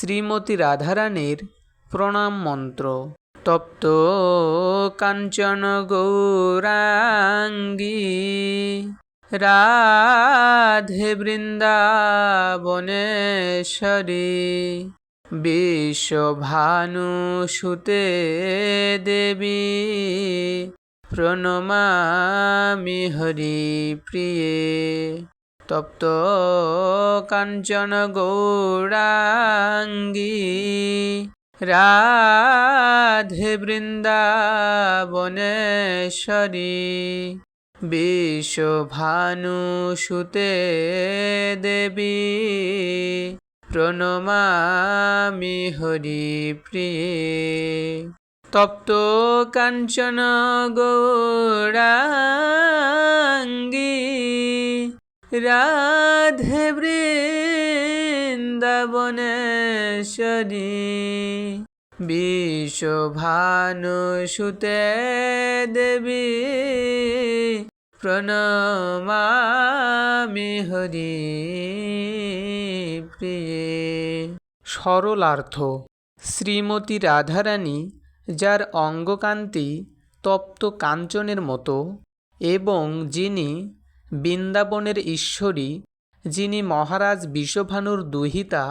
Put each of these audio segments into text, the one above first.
শ্রীমতী রাধারানীর প্রণাম মন্ত্র। তপ্ত কাঞ্চন গৌরাঙ্গী। রাধে বৃন্দাবনেশ্বরী। বিশ্বভানুসুতে দেবী। প্রণমামি হরি প্রিয়ে। তপ্ত কাঞ্চন গৌরাঙ্গী রাধে বৃন্দাবনেশ্বরী বিশ্বভানুসুতে দেবী প্রণমামি হরি প্রিয়ে। তপ্ত কাঞ্চন গৌরাঙ্গী রাধে বৃন্দাবনেশ্বরী বিশ্বভানুসুতে দেবী, প্রণমামি হরি প্রিয়ে। সরলার্থ, শ্রীমতী রাধারানী, যার অঙ্গকান্তি তপ্ত কাঞ্চনের মতো, এবং যিনি বৃন্দাবনের ঈশ্বরী যিনি মহারাজ বিশ্বভানুর দুহিতা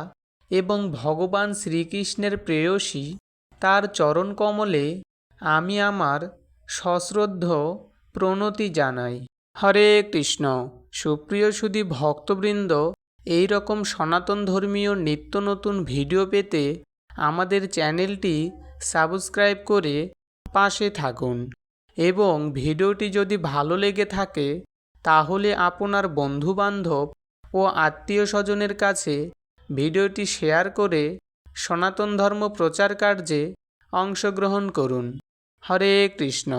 এবং ভগবান শ্রীকৃষ্ণের প্রেয়সী, তার চরণকমলে আমি আমার সশ্রদ্ধ প্রণতি জানাই। হরে কৃষ্ণ। সুপ্রিয় সুধী ভক্তবৃন্দ এই রকম সনাতন ধর্মীয় নিত্য নতুন ভিডিও পেতে আমাদের চ্যানেলটি সাবস্ক্রাইব করে পাশে থাকুন এবং ভিডিওটি যদি ভালো লেগে থাকে, তাহলে আপনার বন্ধুবান্ধব ও আত্মীয় স্বজনের কাছে ভিডিওটি শেয়ার করে সনাতন ধর্ম প্রচার কার্যে অংশগ্রহণ করুন। হরে কৃষ্ণ।